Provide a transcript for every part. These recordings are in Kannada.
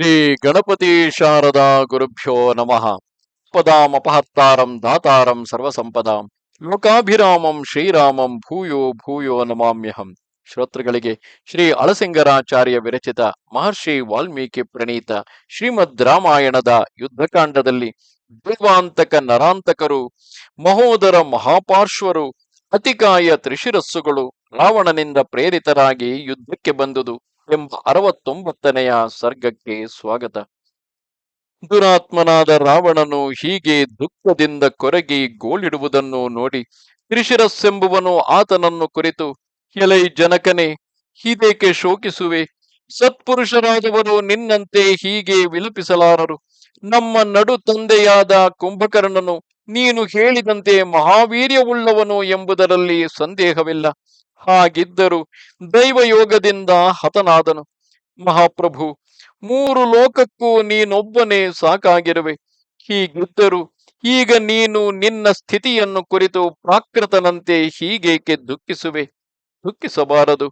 ಶ್ರೀ ಗಣಪತಿ ಶಾರದಾ ಗುರುಭ್ಯೋ ನಮಃ. ಪದಾಮಪಹತ್ತಾರಂ ದಾತಾರಂ ಸರ್ವಸಂಪದಾಂ. ಲೋಕಾಭಿರಾಮಂ ಶ್ರೀರಾಮಂ ಭೂಯೋ ಭೂಯೋ ನಮಾಮ್ಯಹಂ. ಶ್ರೋತೃಗಳಿಗೆ ಶ್ರೀ ಅಳಸಿಂಗರಾಚಾರ್ಯ ವಿರಚಿತ ಮಹರ್ಷಿ ವಾಲ್ಮೀಕಿ ಪ್ರಣೀತ ಶ್ರೀಮದ್ ರಾಮಾಯಣದ ಯುದ್ಧಕಾಂಡದಲ್ಲಿ ದ್ವಿವಾಂತಕ ನರಾಂತಕರು, ಮಹೋದರ ಮಹಾಪಾರ್ಶ್ವರು, ಅತಿಕಾಯ ತ್ರಿಶಿರಸ್ಸುಗಳು ರಾವಣನಿಂದ ಪ್ರೇರಿತರಾಗಿ ಯುದ್ಧಕ್ಕೆ ಬಂದುದು. ಎಂಬ ಅರವತ್ತೊಂಬತ್ತನೆಯ ಸರ್ಗಕ್ಕೆ ಸ್ವಾಗತ. ದುರಾತ್ಮನಾದ ರಾವಣನು ಹೀಗೆ ದುಃಖದಿಂದ ಕೊರಗಿ ಗೋಳಿಡುವುದನ್ನು ನೋಡಿ ತ್ರಿಶಿರಸ್ಸೆಂಬುವನು ಆತನನ್ನು ಕುರಿತು, ಎಲೈ ಜನಕನೇ ಹೀದೇಕೆ ಶೋಕಿಸುವೆ? ಸತ್ಪುರುಷರಾದವರು ನಿನ್ನಂತೆ ಹೀಗೆ ವಿಲಪಿಸಲಾರರು. ನಮ್ಮ ನಡು ತಂದೆಯಾದ ಕುಂಭಕರ್ಣನು ನೀನು ಹೇಳಿದಂತೆ ಮಹಾವೀರ್ಯವುಳ್ಳವನು ಎಂಬುದರಲ್ಲಿ ಸಂದೇಹವಿಲ್ಲ. ಹಾಗಿದ್ದರೂ ದೈವಯೋಗದಿಂದ ಹತನಾದನು. ಮಹಾಪ್ರಭು, ಮೂರು ಲೋಕಕ್ಕೂ ನೀನೊಬ್ಬನೇ ಸಾಕಾಗಿರುವೆ. ಹೀಗಿದ್ದರೂ ಈಗ ನೀನು ನಿನ್ನ ಸ್ಥಿತಿಯನ್ನು ಕುರಿತು ಪ್ರಾಕೃತನಂತೆ ಹೀಗೇಕೆ ದುಃಖಿಸುವೆ? ದುಃಖಿಸಬಾರದು.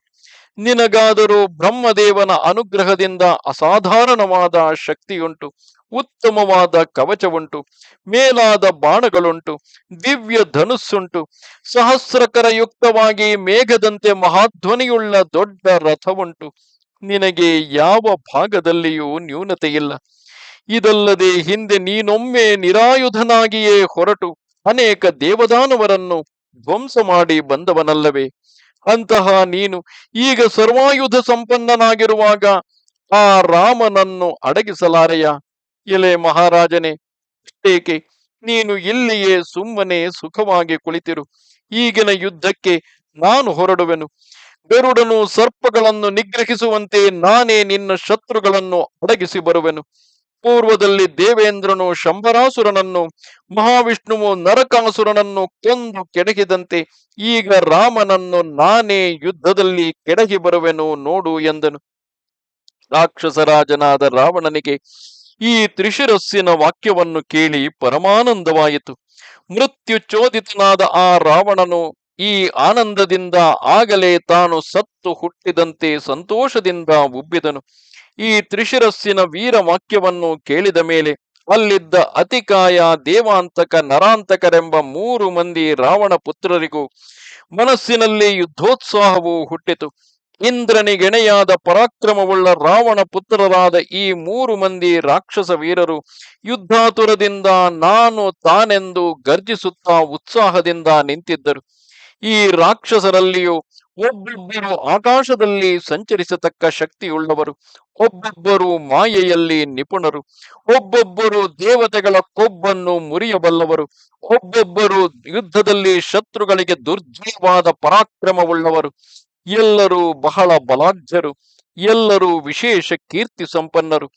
ನಿನಗಾದರೂ ಬ್ರಹ್ಮದೇವನ ಅನುಗ್ರಹದಿಂದ ಅಸಾಧಾರಣವಾದ ಶಕ್ತಿಯುಂಟು. ಉತ್ತಮವಾದ ಕವಚವುಂಟು, ಮೇಲಾದ ಬಾಣಗಳುಂಟು, ದಿವ್ಯ ಧನುಸ್ಸುಂಟು ಸಹಸ್ರಕರ ಯುಕ್ತವಾಗಿ ಮೇಘದಂತೆ ಮಹಾಧ್ವನಿಯುಳ್ಳ ದೊಡ್ಡ ರಥವುಂಟು. ನಿನಗೆ ಯಾವ ಭಾಗದಲ್ಲಿಯೂ ನ್ಯೂನತೆಯಿಲ್ಲ. ಇದಲ್ಲದೆ ಹಿಂದೆ ನೀನೊಮ್ಮೆ ನಿರಾಯುಧನಾಗಿಯೇ ಹೊರಟು ಅನೇಕ ದೇವದಾನವರನ್ನು ಧ್ವಂಸ ಮಾಡಿ ಬಂದವನಲ್ಲವೇ. ಅಂತಹ ನೀನು ಈಗ ಸರ್ವಾಯುಧ ಸಂಪನ್ನನಾಗಿರುವಾಗ ಆ ರಾಮನನ್ನು ಅಡಗಿಸಲಾರೆಯ? ಎಲೆ ಮಹಾರಾಜನೇ ಅಷ್ಟೇಕೆ ನೀನು ಇಲ್ಲಿಯೇ ಸುಮ್ಮನೆ ಸುಖವಾಗಿ ಕುಳಿತಿರು? ಈಗಿನ ಯುದ್ಧಕ್ಕೆ ನಾನು ಹೊರಡುವೆನು. ಗರುಡನು ಸರ್ಪಗಳನ್ನು ನಿಗ್ರಹಿಸುವಂತೆ ನಾನೇ ನಿನ್ನ ಶತ್ರುಗಳನ್ನು ಅಡಗಿಸಿ ಬರುವೆನು. ಪೂರ್ವದಲ್ಲಿ ದೇವೇಂದ್ರನು ಶಂಭರಾಸುರನನ್ನು ಮಹಾವಿಷ್ಣುವು ನರಕಾಸುರನನ್ನು ಕೊಂದು ಕೆಡಗಿದಂತೆ ಈಗ ರಾಮನನ್ನು ನಾನೇ ಯುದ್ಧದಲ್ಲಿ ಕೆಡಗಿ ಬರುವೆನು ನೋಡು ಎಂದನು. ರಾಕ್ಷಸರಾಜನಾದ ರಾವಣನಿಗೆ ಈ ತ್ರಿಶಿರಸ್ಸಿನ ವಾಕ್ಯವನ್ನು ಕೇಳಿ ಪರಮಾನಂದವಾಯಿತು. ಮೃತ್ಯು ಚೋದಿತನಾದ ಆ ರಾವಣನು ಈ ಆನಂದದಿಂದ ಆಗಲೇ ತಾನು ಸತ್ತು ಹುಟ್ಟಿದಂತೆ ಸಂತೋಷದಿಂದ ಉಬ್ಬಿದನು. ಈ ತ್ರಿಶಿರಸ್ಸಿನ ವೀರ ವಾಕ್ಯವನ್ನು ಕೇಳಿದ ಮೇಲೆ ಅಲ್ಲಿದ್ದ ಅತಿಕಾಯ, ದೇವಾಂತಕ, ನರಾಂತಕರೆಂಬ ಮೂರು ಮಂದಿ ರಾವಣ ಪುತ್ರರಿಗೂ ಮನಸ್ಸಿನಲ್ಲಿ ಯುದ್ಧೋತ್ಸಾಹವು ಹುಟ್ಟಿತು. ಇಂದ್ರನಿಗೆಣೆಯಾದ ಪರಾಕ್ರಮವುಳ್ಳ ರಾವಣ ಪುತ್ರರಾದ ಈ ಮೂರು ಮಂದಿ ರಾಕ್ಷಸ ವೀರರು ಯುದ್ಧಾತುರದಿಂದ ನಾನು ತಾನೆಂದು ಗರ್ಜಿಸುತ್ತಾ ಉತ್ಸಾಹದಿಂದ ನಿಂತಿದ್ದರು. ಈ ರಾಕ್ಷಸರಲ್ಲಿಯೂ ಒಬ್ಬೊಬ್ಬರು ಆಕಾಶದಲ್ಲಿ ಸಂಚರಿಸತಕ್ಕ ಶಕ್ತಿಯುಳ್ಳವರು, ಒಬ್ಬೊಬ್ಬರು ಮಾಯೆಯಲ್ಲಿ ನಿಪುಣರು, ಒಬ್ಬೊಬ್ಬರು ದೇವತೆಗಳ ಕೊಬ್ಬನ್ನು ಮುರಿಯಬಲ್ಲವರು, ಒಬ್ಬೊಬ್ಬರು ಯುದ್ಧದಲ್ಲಿ ಶತ್ರುಗಳಿಗೆ ದುರ್ಜೀವಾದ ಪರಾಕ್ರಮವುಳ್ಳವರು ಎಲ್ಲರೂ ಬಹಳ ಬಲಾಢ್ಯರು, ಎಲ್ಲರೂ ವಿಶೇಷ ಕೀರ್ತಿ ಸಂಪನ್ನರು.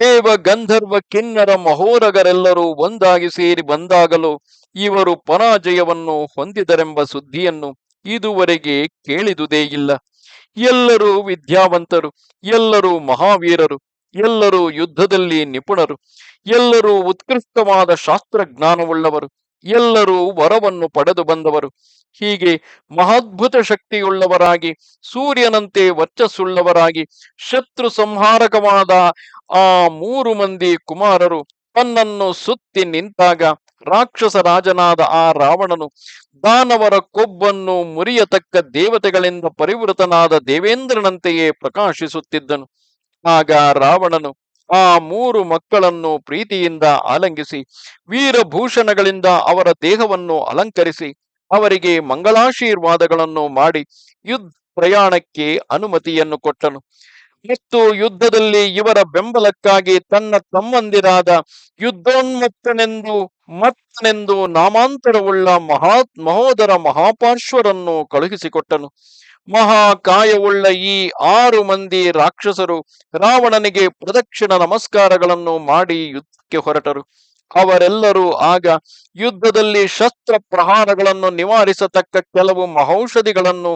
ದೇವ ಗಂಧರ್ವ ಕಿನ್ನರ ಮಹೋರಗರೆಲ್ಲರೂ ಒಂದಾಗಿ ಸೇರಿ ಬಂದಾಗಲೂ, ಇವರು ಪರಾಜಯವನ್ನು ಹೊಂದಿದರೆಂಬ ಸುದ್ದಿಯನ್ನು ಇದುವರೆಗೆ ಕೇಳಿದುದೇ ಇಲ್ಲ. ಎಲ್ಲರೂ ವಿದ್ಯಾವಂತರು, ಎಲ್ಲರೂ ಮಹಾವೀರರು, ಎಲ್ಲರೂ ಯುದ್ಧದಲ್ಲಿ ನಿಪುಣರು, ಎಲ್ಲರೂ ಉತ್ಕೃಷ್ಟವಾದ ಶಾಸ್ತ್ರಜ್ಞಾನವುಳ್ಳವರು ಎಲ್ಲರೂ ವರವನ್ನು ಪಡೆದು ಬಂದವರು. ಹೀಗೆ ಮಹಾದ್ಭುತ ಶಕ್ತಿಯುಳ್ಳವರಾಗಿ, ಸೂರ್ಯನಂತೆ ವರ್ಚಸ್ಸುಳ್ಳವರಾಗಿ, ಶತ್ರು ಸಂಹಾರಕವಾದ ಆ ಮೂರು ಮಂದಿ ಕುಮಾರರು ತನ್ನನ್ನು ಸುತ್ತಿ ನಿಂತಾಗ ರಾಕ್ಷಸ ರಾಜನಾದ ಆ ರಾವಣನು ದಾನವರ ಕೊಬ್ಬನ್ನು ಮುರಿಯತಕ್ಕ ದೇವತೆಗಳಿಂದ ಪರಿವೃತನಾದ ದೇವೇಂದ್ರನಂತೆಯೇ ಪ್ರಕಾಶಿಸುತ್ತಿದ್ದನು. ಆಗ ರಾವಣನು ಆ ಮೂರು ಮಕ್ಕಳನ್ನು ಪ್ರೀತಿಯಿಂದ ಆಲಂಗಿಸಿ, ವೀರಭೂಷಣಗಳಿಂದ ಅವರ ದೇಹವನ್ನು ಅಲಂಕರಿಸಿ, ಅವರಿಗೆ ಮಂಗಳಾಶೀರ್ವಾದಗಳನ್ನು ಮಾಡಿ ಯುದ್ಧ ಪ್ರಯಾಣಕ್ಕೆ ಅನುಮತಿಯನ್ನು ಕೊಟ್ಟನು. ಮತ್ತು ಯುದ್ಧದಲ್ಲಿ ಇವರ ಬೆಂಬಲಕ್ಕಾಗಿ ತನ್ನ ತಮ್ಮಂದಿರಾದ ಯುದ್ಧೋನ್ಮತ್ತನೆಂದು ಮತ್ತನೆಂದು ನಾಮಾಂತರವುಳ್ಳ ಮಹಾ ಮಹೋದರ ಮಹಾಪಾರ್ಶ್ವರನ್ನು ಕಳುಹಿಸಿಕೊಟ್ಟನು. ಮಹಾಕಾಯವುಳ್ಳ ಈ ಆರು ಮಂದಿ ರಾಕ್ಷಸರು ರಾವಣನಿಗೆ ಪ್ರದಕ್ಷಿಣ ನಮಸ್ಕಾರಗಳನ್ನು ಮಾಡಿ ಯುದ್ಧಕ್ಕೆ ಹೊರಟರು. ಅವರೆಲ್ಲರೂ ಆಗ ಯುದ್ಧದಲ್ಲಿ ಶಸ್ತ್ರ ಪ್ರಹಾರಗಳನ್ನು ನಿವಾರಿಸತಕ್ಕ ಕೆಲವು ಮಹೌಷಧಿಗಳನ್ನು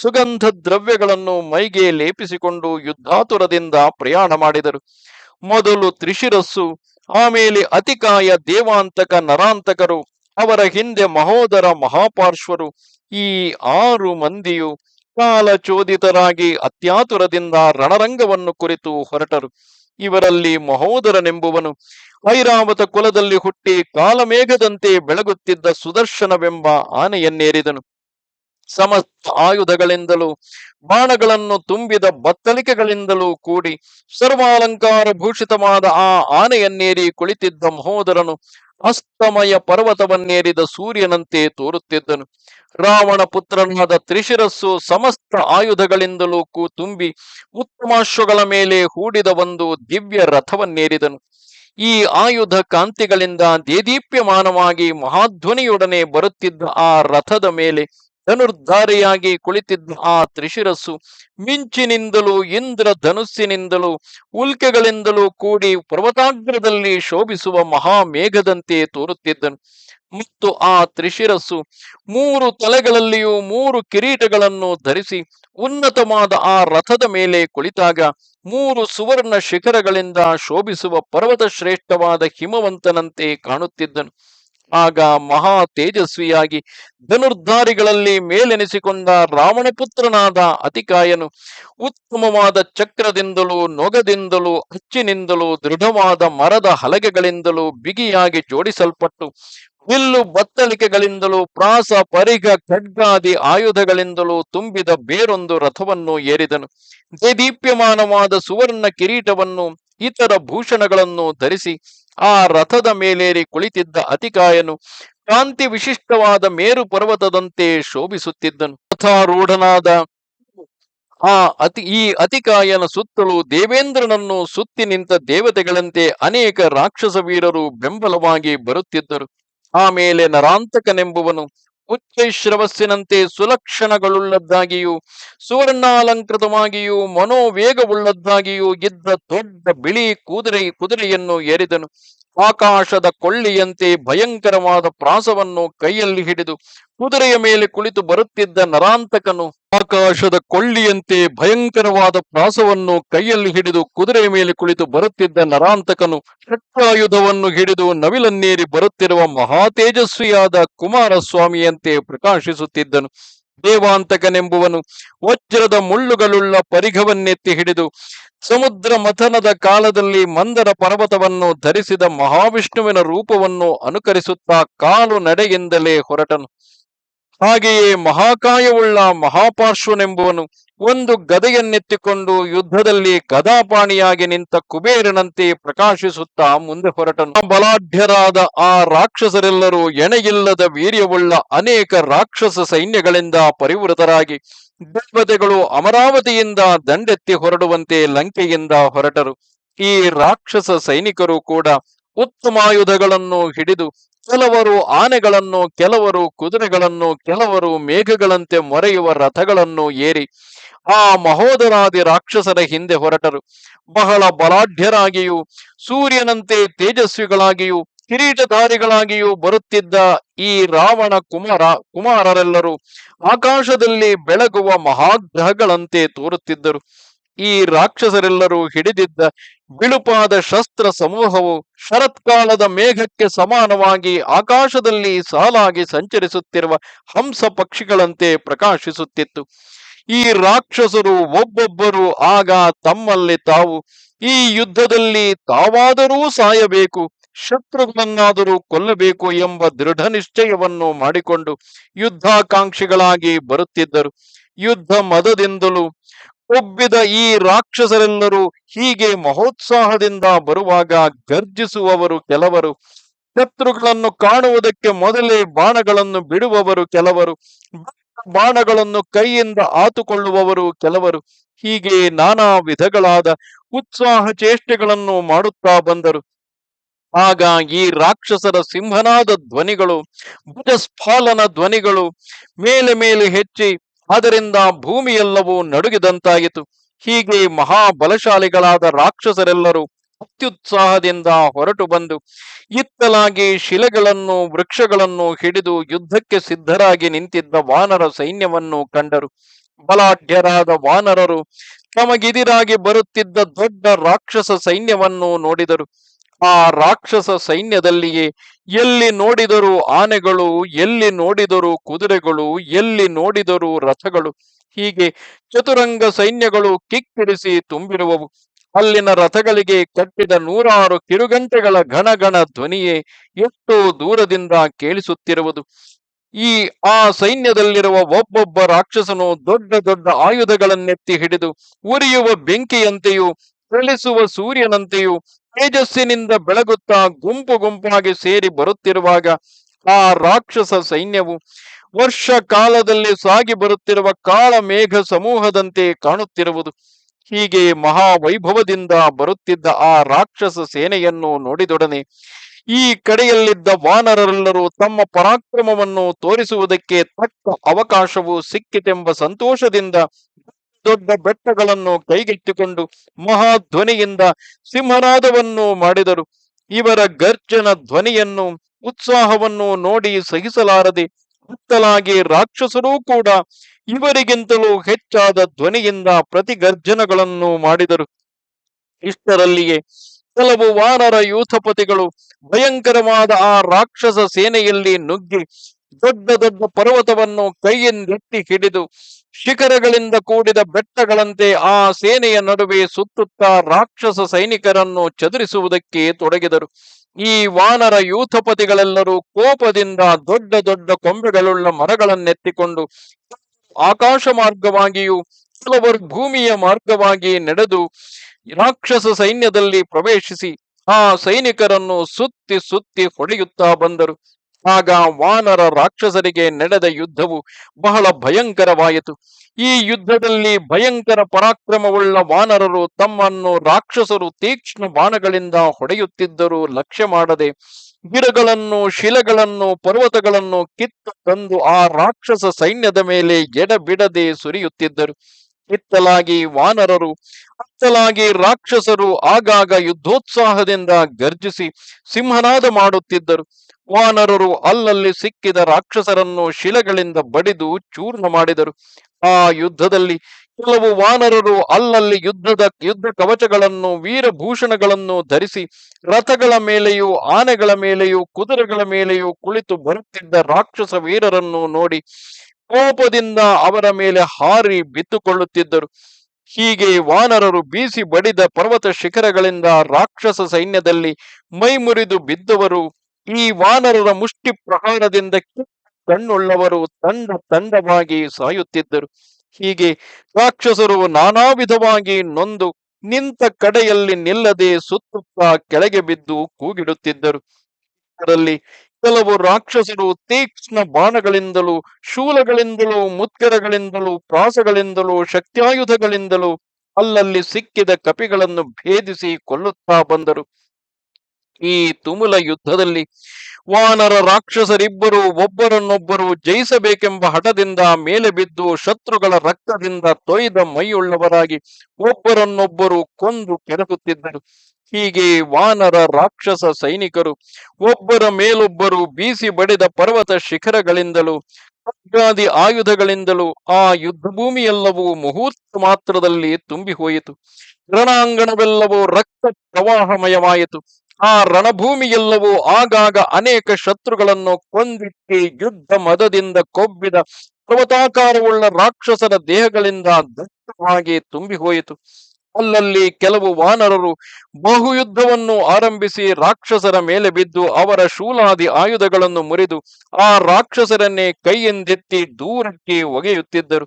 ಸುಗಂಧ ದ್ರವ್ಯಗಳನ್ನು ಮೈಗೆ ಲೇಪಿಸಿಕೊಂಡು ಯುದ್ಧಾತುರದಿಂದ ಪ್ರಯಾಣ ಮಾಡಿದರು. ಮೊದಲು ತ್ರಿಶಿರಸ್ಸು, ಆಮೇಲೆ ಅತಿಕಾಯ ದೇವಾಂತಕ ನರಾಂತಕರು, ಅವರ ಹಿಂದೆ ಮಹೋದರ ಮಹಾಪಾರ್ಶ್ವರು, ಈ ಆರು ಮಂದಿಯು ಕಾಲಚೋದಿತರಾಗಿ ಅತ್ಯಾತುರದಿಂದ ರಣರಂಗವನ್ನು ಕುರಿತು ಹೊರಟರು. ಇವರಲ್ಲಿ ಮಹೋದರನೆಂಬುವನು ಐರಾವತ ಕುಲದಲ್ಲಿ ಹುಟ್ಟಿ ಕಾಲಮೇಘದಂತೆ ಬೆಳಗುತ್ತಿದ್ದ ಸುದರ್ಶನವೆಂಬ ಆನೆಯನ್ನೇರಿದನು. ಸಮಸ್ತ ಆಯುಧಗಳಿಂದಲೂ ಬಾಣಗಳನ್ನು ತುಂಬಿದ ಬತ್ತಲಿಕೆಗಳಿಂದಲೂ ಕೂಡಿ ಸರ್ವಾಲಂಕಾರ ಭೂಷಿತವಾದ ಆ ಆನೆಯನ್ನೇರಿ ಕುಳಿತಿದ್ದ ಮಹೋದರನು ಅಸ್ತಮಯ ಪರ್ವತವನ್ನೇರಿದ ಸೂರ್ಯನಂತೆ ತೋರುತ್ತಿದ್ದನು. ರಾವಣ ಪುತ್ರನಾದ ತ್ರಿಶಿರಸ್ಸು ಸಮಸ್ತ ಆಯುಧಗಳಿಂದಲೂ ತುಂಬಿ ಉತ್ತಮಾಶ್ವಗಳ ಮೇಲೆ ಹೂಡಿದ ಒಂದು ದಿವ್ಯ ರಥವನ್ನೇರಿದನು. ಈ ಆಯುಧ ಕಾಂತಿಗಳಿಂದ ದೇದೀಪ್ಯಮಾನವಾಗಿ ಮಹಾಧ್ವನಿಯೊಡನೆ ಬರುತ್ತಿದ್ದ ಆ ರಥದ ಮೇಲೆ ಧನುರ್ಧಾರಿಯಾಗಿ ಕುಳಿತಿದ್ದ ಆ ತ್ರಿಶಿರಸ್ಸು ಮಿಂಚಿನಿಂದಲೂ ಇಂದ್ರ ಧನುಸ್ಸಿನಿಂದಲೂ ಉಲ್ಕೆಗಳಿಂದಲೂ ಕೂಡಿ ಪರ್ವತಾಗ್ರದಲ್ಲಿ ಶೋಭಿಸುವ ಮಹಾಮೇಘದಂತೆ ತೋರುತ್ತಿದ್ದನು. ಮತ್ತು ಆ ತ್ರಿಶಿರಸ್ಸು ಮೂರು ತಲೆಗಳಲ್ಲಿಯೂ ಮೂರು ಕಿರೀಟಗಳನ್ನು ಧರಿಸಿ ಉನ್ನತವಾದ ಆ ರಥದ ಮೇಲೆ ಕುಳಿತಾಗ ಮೂರು ಸುವರ್ಣ ಶಿಖರಗಳಿಂದ ಶೋಭಿಸುವ ಪರ್ವತ ಶ್ರೇಷ್ಠವಾದ ಹಿಮವಂತನಂತೆ ಕಾಣುತ್ತಿದ್ದನು. ಆಗ ಮಹಾ ತೇಜಸ್ವಿಯಾಗಿ ಧನುರ್ಧಾರಿಗಳಲ್ಲಿ ಮೇಲೆನಿಸಿಕೊಂಡ ರಾವಣಪುತ್ರನಾದ ಅತಿಕಾಯನು ಉತ್ತಮವಾದ ಚಕ್ರದಿಂದಲೂ ನೊಗದಿಂದಲೂ ಅಚ್ಚಿನಿಂದಲೂ ದೃಢವಾದ ಮರದ ಹಲಗೆಗಳಿಂದಲೂ ಬಿಗಿಯಾಗಿ ಜೋಡಿಸಲ್ಪಟ್ಟು ಬಿಲ್ಲು ಬತ್ತಳಿಕೆಗಳಿಂದಲೂ, ಪ್ರಾಸ ಪರಿಗ ಖಡ್ಗಾದಿ ಆಯುಧಗಳಿಂದಲೂ ತುಂಬಿದ ಬೇರೊಂದು ರಥವನ್ನು ಏರಿದನು. ದೇದೀಪ್ಯಮಾನವಾದ ಸುವರ್ಣ ಕಿರೀಟವನ್ನು ಇತರ ಭೂಷಣಗಳನ್ನು ಧರಿಸಿ ಆ ರಥದ ಮೇಲೇರಿ ಕುಳಿತಿದ್ದ ಅತಿಕಾಯನು ಕಾಂತಿ ವಿಶಿಷ್ಟವಾದ ಮೇರು ಪರ್ವತದಂತೆ ಶೋಭಿಸುತ್ತಿದ್ದನು. ರಥಾರೂಢನಾದ ಆ ಅತಿ, ಈ ಅತಿಕಾಯನ ಸುತ್ತಲೂ ದೇವೇಂದ್ರನನ್ನು ಸುತ್ತಿ ನಿಂತ ದೇವತೆಗಳಂತೆ ಅನೇಕ ರಾಕ್ಷಸ ವೀರರು ಬೆಂಬಲವಾಗಿ ಬರುತ್ತಿದ್ದರು. ಆಮೇಲೆ ನರಾಂತಕನೆಂಬುವನು ಉಚ್ಚೈಶ್ರವಸ್ಸಿನಂತೆ ಸುಲಕ್ಷಣಗಳುಳ್ಳದ್ದಾಗಿಯೂ ಸುವರ್ಣಾಲಂಕೃತವಾಗಿಯೂ ಮನೋವೇಗವುಳ್ಳದ್ದಾಗಿಯೂ ಇದ್ದ ದೊಡ್ಡ ಬಿಳಿ ಕುದುರೆ ಕುದುರೆಯನ್ನು ಏರಿದನು. ಆಕಾಶದ ಕೊಳ್ಳಿಯಂತೆ ಭಯಂಕರವಾದ ಪ್ರಾಸವನ್ನು ಕೈಯಲ್ಲಿ ಹಿಡಿದು ಕುದುರೆಯ ಮೇಲೆ ಕುಳಿತು ಬರುತ್ತಿದ್ದ ನರಾಂತಕನು ಆಕಾಶದ ಕೊಳ್ಳಿಯಂತೆ ಭಯಂಕರವಾದ ಪ್ರಾಸವನ್ನು ಕೈಯಲ್ಲಿ ಹಿಡಿದು ಕುದುರೆಯ ಮೇಲೆ ಕುಳಿತು ಬರುತ್ತಿದ್ದ ನರಾಂತಕನು ಶಕ್ತಾಯುಧವನ್ನು ಹಿಡಿದು ನವಿಲನ್ನೇರಿ ಬರುತ್ತಿರುವ ಮಹಾತೇಜಸ್ವಿಯಾದ ಕುಮಾರಸ್ವಾಮಿಯಂತೆ ಪ್ರಕಾಶಿಸುತ್ತಿದ್ದನು. ದೇವಾಂತಕನೆಂಬುವನು ವಜ್ರದ ಮುಳ್ಳುಗಳುಳ್ಳ ಪರಿಘವನ್ನೆತ್ತಿ ಹಿಡಿದು ಸಮುದ್ರ ಮಥನದ ಕಾಲದಲ್ಲಿ ಮಂದರ ಪರ್ವತವನ್ನು ಧರಿಸಿದ ಮಹಾವಿಷ್ಣುವಿನ ರೂಪವನ್ನು ಅನುಕರಿಸುತ್ತಾ ಕಾಲು ನಡೆಯಿಂದಲೇ ಹೊರಟನು. ಹಾಗೆಯೇ ಮಹಾಕಾಯವುಳ್ಳ ಮಹಾಪಾರ್ಶ್ವನೆಂಬುವನು ಒಂದು ಗದೆಯನ್ನೆತ್ತಿಕೊಂಡು ಯುದ್ಧದಲ್ಲಿ ಗದಾಪಾಣಿಯಾಗಿ ನಿಂತ ಕುಬೇರನಂತೆ ಪ್ರಕಾಶಿಸುತ್ತಾ ಮುಂದೆ ಹೊರಟನು. ಬಲಾಢ್ಯರಾದ ಆ ರಾಕ್ಷಸರೆಲ್ಲರೂ ಎಣೆಯಿಲ್ಲದ ವೀರ್ಯವುಳ್ಳ ಅನೇಕ ರಾಕ್ಷಸ ಸೈನ್ಯಗಳಿಂದ ಪರಿವೃತರಾಗಿ ದೇವತೆಗಳು ಅಮರಾವತಿಯಿಂದ ದಂಡೆತ್ತಿ ಹೊರಡುವಂತೆ ಲಂಕೆಯಿಂದ ಹೊರಟರು. ಈ ರಾಕ್ಷಸ ಸೈನಿಕರು ಕೂಡ ಉತ್ತಮಾಯುಧಗಳನ್ನು ಹಿಡಿದು ಕೆಲವರು ಆನೆಗಳನ್ನು, ಕೆಲವರು ಕುದುರೆಗಳನ್ನು, ಕೆಲವರು ಮೇಘಗಳಂತೆ ಮೊರೆಯುವ ರಥಗಳನ್ನು ಏರಿ ಆ ಮಹೋದರಾದಿ ರಾಕ್ಷಸರ ಹಿಂದೆ ಹೊರಟರು. ಬಹಳ ಬಲಾಢ್ಯರಾಗಿಯೂ, ಸೂರ್ಯನಂತೆ ತೇಜಸ್ವಿಗಳಾಗಿಯೂ, ಕಿರೀಟಧಾರಿಗಳಾಗಿಯೂ ಬರುತ್ತಿದ್ದ ಈ ರಾವಣ ಕುಮಾರ, ಕುಮಾರರೆಲ್ಲರೂ ಆಕಾಶದಲ್ಲಿ ಬೆಳಗುವ ಮಹಾಗ್ರಹಗಳಂತೆ ತೋರುತ್ತಿದ್ದರು. ಈ ರಾಕ್ಷಸರೆಲ್ಲರೂ ಹಿಡಿದಿದ್ದ ಬಿಳುಪಾದ ಶಸ್ತ್ರ ಸಮೂಹವು ಶರತ್ಕಾಲದ ಮೇಘಕ್ಕೆ ಸಮಾನವಾಗಿ ಆಕಾಶದಲ್ಲಿ ಸಾಲಾಗಿ ಸಂಚರಿಸುತ್ತಿರುವ ಹಂಸ ಪಕ್ಷಿಗಳಂತೆ ಪ್ರಕಾಶಿಸುತ್ತಿತ್ತು. ಈ ರಾಕ್ಷಸರು ಒಬ್ಬೊಬ್ಬರು ಆಗ ತಮ್ಮಲ್ಲಿ ತಾವು ಈ ಯುದ್ಧದಲ್ಲಿ ತಾವಾದರೂ ಸಾಯಬೇಕು, ಶತ್ರುಗಳನ್ನಾದರೂ ಕೊಲ್ಲಬೇಕು ಎಂಬ ದೃಢ ನಿಶ್ಚಯವನ್ನು ಮಾಡಿಕೊಂಡು ಯುದ್ಧಾಕಾಂಕ್ಷಿಗಳಾಗಿ ಬರುತ್ತಿದ್ದರು. ಯುದ್ಧ ಮದದಿಂದಲೂ ಒಬ್ಬಿದ ಈ ರಾಕ್ಷಸರೆಲ್ಲರೂ ಹೀಗೆ ಮಹೋತ್ಸಾಹದಿಂದ ಬರುವಾಗ ಗರ್ಜಿಸುವವರು ಕೆಲವರು. ಶತ್ರುಗಳನ್ನು ಕಾಣುವುದಕ್ಕೆ ಮೊದಲೇ ಬಾಣಗಳನ್ನು ಬಿಡುವವರು ಕೆಲವರು. ಬಾಣಗಳನ್ನು ಕೈಯಿಂದ ಆತುಕೊಳ್ಳುವವರು ಕೆಲವರು. ಹೀಗೆ ನಾನಾ ವಿಧಗಳಾದ ಉತ್ಸಾಹ ಚೇಷ್ಟೆಗಳನ್ನು ಮಾಡುತ್ತಾ ಬಂದರು. ಆಗ ಈ ರಾಕ್ಷಸರ ಸಿಂಹನಾದ ಧ್ವನಿಗಳು, ಭುಜಸ್ಫಾಲನ ಧ್ವನಿಗಳು ಮೇಲೆ ಮೇಲೆ ಹೆಚ್ಚಿ ಅದರಿಂದ ಭೂಮಿಯೆಲ್ಲವೂ ನಡುಗಿದಂತಾಯಿತು. ಹೀಗೆ ಮಹಾಬಲಶಾಲಿಗಳಾದ ರಾಕ್ಷಸರೆಲ್ಲರೂ ಅತ್ಯುತ್ಸಾಹದಿಂದ ಹೊರಟು ಬಂದು ಇತ್ತಲಾಗಿ ಶಿಲೆಗಳನ್ನು, ವೃಕ್ಷಗಳನ್ನು ಹಿಡಿದು ಯುದ್ಧಕ್ಕೆ ಸಿದ್ಧರಾಗಿ ನಿಂತಿದ್ದ ವಾನರ ಸೈನ್ಯವನ್ನು ಕಂಡರು. ಬಲಾಢ್ಯರಾದ ವಾನರರು ತಮಗಿದಿರಾಗಿ ಬರುತ್ತಿದ್ದ ದೊಡ್ಡ ರಾಕ್ಷಸ ಸೈನ್ಯವನ್ನು ನೋಡಿದರು. ಆ ರಾಕ್ಷಸ ಸೈನ್ಯದಲ್ಲಿಯೇ ಎಲ್ಲಿ ನೋಡಿದರೂ ಆನೆಗಳು, ಎಲ್ಲಿ ನೋಡಿದರೂ ಕುದುರೆಗಳು, ಎಲ್ಲಿ ನೋಡಿದರೂ ರಥಗಳು. ಹೀಗೆ ಚತುರಂಗ ಸೈನ್ಯಗಳು ಕಿಕ್ಕಿರಿಸಿ ತುಂಬಿರುವವು. ಅಲ್ಲಿನ ರಥಗಳಿಗೆ ಕಟ್ಟಿದ ನೂರಾರು ಕಿರುಗಂಟೆಗಳ ಘನಗಣ ಧ್ವನಿಯೇ ಎಷ್ಟೋ ದೂರದಿಂದ ಕೇಳಿಸುತ್ತಿರುವುದು. ಈ, ಆ ಸೈನ್ಯದಲ್ಲಿರುವ ಒಬ್ಬೊಬ್ಬ ರಾಕ್ಷಸನು ದೊಡ್ಡ ದೊಡ್ಡ ಆಯುಧಗಳನ್ನೆತ್ತಿ ಹಿಡಿದು ಉರಿಯುವ ಬೆಂಕಿಯಂತೆಯೂ, ಚಲಿಸುವ ಸೂರ್ಯನಂತೆಯೂ ತೇಜಸ್ಸಿನಿಂದ ಬೆಳಗುತ್ತಾ ಗುಂಪು ಗುಂಪಾಗಿ ಸೇರಿ ಬರುತ್ತಿರುವಾಗ ಆ ರಾಕ್ಷಸ ಸೈನ್ಯವು ವರ್ಷ ಕಾಲದಲ್ಲಿ ಸಾಗಿ ಬರುತ್ತಿರುವ ಕಾಳ ಮೇಘ ಸಮೂಹದಂತೆ ಕಾಣುತ್ತಿರುವುದು. ಹೀಗೆ ಮಹಾವೈಭವದಿಂದ ಬರುತ್ತಿದ್ದ ಆ ರಾಕ್ಷಸ ಸೇನೆಯನ್ನು ನೋಡಿದೊಡನೆ ಈ ಕಡೆಯಲ್ಲಿದ್ದ ವಾನರರೆಲ್ಲರೂ ತಮ್ಮ ಪರಾಕ್ರಮವನ್ನು ತೋರಿಸುವುದಕ್ಕೆ ತಕ್ಕ ಅವಕಾಶವು ಸಿಕ್ಕಿತೆಂಬ ಸಂತೋಷದಿಂದ ದೊಡ್ಡ ಬೆಟ್ಟಗಳನ್ನು ಕೈಗೆತ್ತಿಕೊಂಡು ಮಹಾಧ್ವನಿಯಿಂದ ಸಿಂಹನಾದವನ್ನು ಮಾಡಿದರು. ಇವರ ಗರ್ಜನ ಧ್ವನಿಯನ್ನು, ಉತ್ಸಾಹವನ್ನು ನೋಡಿ ಸಹಿಸಲಾರದೆ ಹುತ್ತಲಾಗಿ ರಾಕ್ಷಸರೂ ಕೂಡ ಇವರಿಗಿಂತಲೂ ಹೆಚ್ಚಾದ ಧ್ವನಿಯಿಂದ ಪ್ರತಿಗರ್ಜನಗಳನ್ನು ಮಾಡಿದರು. ಇಷ್ಟರಲ್ಲಿಯೇ ಕೆಲವು ವಾನರ ಯೂಥಪತಿಗಳು ಭಯಂಕರವಾದ ಆ ರಾಕ್ಷಸ ಸೇನೆಯಲ್ಲಿ ನುಗ್ಗಿ ದೊಡ್ಡ ದೊಡ್ಡ ಪರ್ವತವನ್ನು ಕೈಯಿಂದೆತ್ತಿ ಹಿಡಿದು ಶಿಖರಗಳಿಂದ ಕೂಡಿದ ಬೆಟ್ಟಗಳಂತೆ ಆ ಸೇನೆಯ ನಡುವೆ ಸುತ್ತುತ್ತಾ ರಾಕ್ಷಸ ಸೈನಿಕರನ್ನು ಚದುರಿಸುವುದಕ್ಕೆ ತೊಡಗಿದರು. ಈ ವಾನರ ಯೂಥಪತಿಗಳೆಲ್ಲರೂ ಕೋಪದಿಂದ ದೊಡ್ಡ ದೊಡ್ಡ ಕೊಂಬೆಗಳುಳ್ಳ ಮರಗಳನ್ನೆತ್ತಿಕೊಂಡು ಆಕಾಶ ಮಾರ್ಗವಾಗಿಯೂ ಕೆಲವರು ಭೂಮಿಯ ಮಾರ್ಗವಾಗಿ ನಡೆದು ರಾಕ್ಷಸ ಸೈನ್ಯದಲ್ಲಿ ಪ್ರವೇಶಿಸಿ ಆ ಸೈನಿಕರನ್ನು ಸುತ್ತಿ ಸುತ್ತಿ ಹೊಡೆಯುತ್ತಾ ಬಂದರು. ಆಗ ವಾನರ ರಾಕ್ಷಸರಿಗೆ ನಡೆದ ಯುದ್ಧವು ಬಹಳ ಭಯಂಕರವಾಯಿತು. ಈ ಯುದ್ಧದಲ್ಲಿ ಭಯಂಕರ ಪರಾಕ್ರಮವುಳ್ಳ ವಾನರರು ತಮ್ಮನ್ನು ರಾಕ್ಷಸರು ತೀಕ್ಷ್ಣ ಬಾಣಗಳಿಂದ ಹೊಡೆಯುತ್ತಿದ್ದರೂ ಲಕ್ಷ್ಯ ಮಾಡದೆ ಗಿಡಗಳನ್ನು, ಶಿಲೆಗಳನ್ನು, ಪರ್ವತಗಳನ್ನು ಕಿತ್ತು ತಂದು ಆ ರಾಕ್ಷಸ ಸೈನ್ಯದ ಮೇಲೆ ಎಡಬಿಡದೆ ಸುರಿಯುತ್ತಿದ್ದರು. ಇತ್ತಲಾಗಿ ವಾನರರು ಅತ್ತಲಾಗಿ ರಾಕ್ಷಸರು ಆಗಾಗ ಯುದ್ಧೋತ್ಸಾಹದಿಂದ ಗರ್ಜಿಸಿ ಸಿಂಹನಾದ ಮಾಡುತ್ತಿದ್ದರು. ವಾನರರು ಅಲ್ಲಲ್ಲಿ ಸಿಕ್ಕಿದ ರಾಕ್ಷಸರನ್ನು ಶಿಲೆಗಳಿಂದ ಬಡಿದು ಚೂರ್ಣ ಮಾಡಿದರು. ಆ ಯುದ್ಧದಲ್ಲಿ ಕೆಲವು ವಾನರರು ಅಲ್ಲಲ್ಲಿ ಯುದ್ಧದ, ಯುದ್ಧ ಕವಚಗಳನ್ನು, ವೀರಭೂಷಣಗಳನ್ನು ಧರಿಸಿ ರಥಗಳ ಮೇಲೆಯೂ, ಆನೆಗಳ ಮೇಲೆಯೂ, ಕುದುರೆಗಳ ಮೇಲೆಯೂ ಕುಳಿತು ಬರುತ್ತಿದ್ದ ರಾಕ್ಷಸ ವೀರರನ್ನು ನೋಡಿ ಕೋಪದಿಂದ ಅವರ ಮೇಲೆ ಹಾರಿ ಬಿತ್ತುಕೊಳ್ಳುತ್ತಿದ್ದರು ಹೀಗೆ ವಾನರರು ಬೀಸಿ ಬಡಿದ ಪರ್ವತ ಶಿಖರಗಳಿಂದ ರಾಕ್ಷಸ ಸೈನ್ಯದಲ್ಲಿ ಮೈಮುರಿದು ಬಿದ್ದವರು, ಈ ವಾನರರ ಮುಷ್ಟಿ ಪ್ರಹಾರದಿಂದ ಕಣ್ಣುಳ್ಳವರು ತಂಡ ತಂಡವಾಗಿ ಸಾಯುತ್ತಿದ್ದರು. ಹೀಗೆ ರಾಕ್ಷಸರು ನಾನಾ ವಿಧವಾಗಿ ನೊಂದು ನಿಂತ ಕಡೆಯಲ್ಲಿ ನಿಲ್ಲದೆ ಸುತ್ತುತ್ತಾ ಕೆಳಗೆ ಬಿದ್ದು ಕೂಗಿಡುತ್ತಿದ್ದರು. ಇದರಲ್ಲಿ ಕೆಲವು ರಾಕ್ಷಸರು ತೀಕ್ಷ್ಣ ಬಾಣಗಳಿಂದಲೂ ಶೂಲಗಳಿಂದಲೂ ಮುತ್ಕರಗಳಿಂದಲೂ ಪ್ರಾಸಗಳಿಂದಲೂ ಶಕ್ತಿಯಾಯುಧಗಳಿಂದಲೂ ಅಲ್ಲಲ್ಲಿ ಸಿಕ್ಕಿದ ಕಪಿಗಳನ್ನು ಭೇದಿಸಿ ಕೊಲ್ಲುತ್ತಾ ಬಂದರು. ಈ ತುಮುಲ ಯುದ್ಧದಲ್ಲಿ ವಾನರ ರಾಕ್ಷಸರಿಬ್ಬರು ಒಬ್ಬರನ್ನೊಬ್ಬರು ಜಯಿಸಬೇಕೆಂಬ ಹಠದಿಂದ ಮೇಲೆ ಬಿದ್ದು ಶತ್ರುಗಳ ರಕ್ತದಿಂದ ತೊಯ್ದ ಮೈಯುಳ್ಳವರಾಗಿ ಒಬ್ಬರನ್ನೊಬ್ಬರು ಕೊಂದು ಕೆರಕುತ್ತಿದ್ದರು. ಹೀಗೆ ವಾನರ ರಾಕ್ಷಸ ಸೈನಿಕರು ಒಬ್ಬರ ಮೇಲೊಬ್ಬರು ಬೀಸಿ ಬಡಿದ ಪರ್ವತ ಶಿಖರಗಳಿಂದಲೂ ಖಡ್ಗಾದಿ ಆಯುಧಗಳಿಂದಲೂ ಆ ಯುದ್ಧ ಭೂಮಿಯೆಲ್ಲವೂ ಮುಹೂರ್ತ ಮಾತ್ರದಲ್ಲಿ ತುಂಬಿ ಹೋಯಿತು ರಣಾಂಗಣವೆಲ್ಲವೂ ರಕ್ತ ಪ್ರವಾಹಮಯವಾಯಿತು. ಆ ರಣಭೂಮಿಯೆಲ್ಲವೂ ಆಗಾಗ ಅನೇಕ ಶತ್ರುಗಳನ್ನು ಕೊಂದಿಕ್ಕಿ ಯುದ್ಧ ಮದದಿಂದ ಕೊಬ್ಬಿದ ಪರ್ವತಾಕಾರವುಳ್ಳ ರಾಕ್ಷಸರ ದೇಹಗಳಿಂದ ದಟ್ಟವಾಗಿ ತುಂಬಿ ಹೋಯಿತು ಅಲ್ಲಲ್ಲಿ ಕೆಲವು ವಾನರರು ಬಹುಯುದ್ಧವನ್ನು ಆರಂಭಿಸಿ ರಾಕ್ಷಸರ ಮೇಲೆ ಬಿದ್ದು ಅವರ ಶೂಲಾದಿ ಆಯುಧಗಳನ್ನು ಮುರಿದು ಆ ರಾಕ್ಷಸರನ್ನೇ ಕೈಯಿಂದೆತ್ತಿ ದೂರಕ್ಕೆ ಒಗೆಯುತ್ತಿದ್ದರು.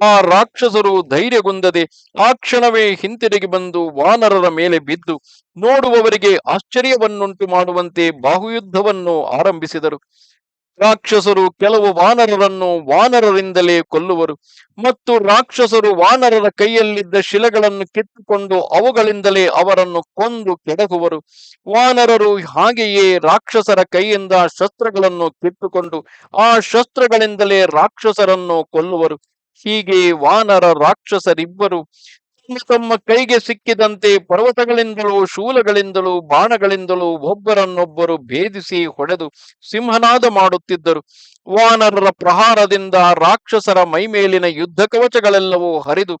ಆ ರಾಕ್ಷಸರು ಧೈರ್ಯಗೊಂದದೆ ಆ ಕ್ಷಣವೇ ಹಿಂತಿರುಗಿ ಬಂದು ವಾನರರ ಮೇಲೆ ಬಿದ್ದು ನೋಡುವವರಿಗೆ ಆಶ್ಚರ್ಯವನ್ನುಂಟು ಮಾಡುವಂತೆ ಬಾಹುಯುದ್ಧವನ್ನು ಆರಂಭಿಸಿದರು. ರಾಕ್ಷಸರು ಕೆಲವು ವಾನರರನ್ನು ವಾನರರಿಂದಲೇ ಕೊಲ್ಲುವರು ಮತ್ತು ರಾಕ್ಷಸರು ವಾನರರ ಕೈಯಲ್ಲಿದ್ದ ಶಿಲೆಗಳನ್ನು ಕಿತ್ತುಕೊಂಡು ಅವುಗಳಿಂದಲೇ ಅವರನ್ನು ಕೊಂದು ಕೆಡಗುವರು ವಾನರರು ಹಾಗೆಯೇ ರಾಕ್ಷಸರ ಕೈಯಿಂದ ಶಸ್ತ್ರಗಳನ್ನು ಕಿತ್ತುಕೊಂಡು ಆ ಶಸ್ತ್ರಗಳಿಂದಲೇ ರಾಕ್ಷಸರನ್ನು ಕೊಲ್ಲುವರು. ಹೀಗೆ ವಾನರ ರಾಕ್ಷಸರಿಬ್ಬರು ತಮ್ಮ ಕೈಗೆ ಸಿಕ್ಕಿದಂತೆ ಪರ್ವತಗಳಿಂದಲೂ ಶೂಲಗಳಿಂದಲೂ ಬಾಣಗಳಿಂದಲೂ ಒಬ್ಬರನ್ನೊಬ್ಬರು ಭೇದಿಸಿ ಹೊಡೆದು ಸಿಂಹನಾದ ಮಾಡುತ್ತಿದ್ದರು. ವಾನರರ ಪ್ರಹಾರದಿಂದ ರಾಕ್ಷಸರ ಮೈಮೇಲಿನ ಯುದ್ಧ ಕವಚಗಳೆಲ್ಲವೂ ಹರಿದು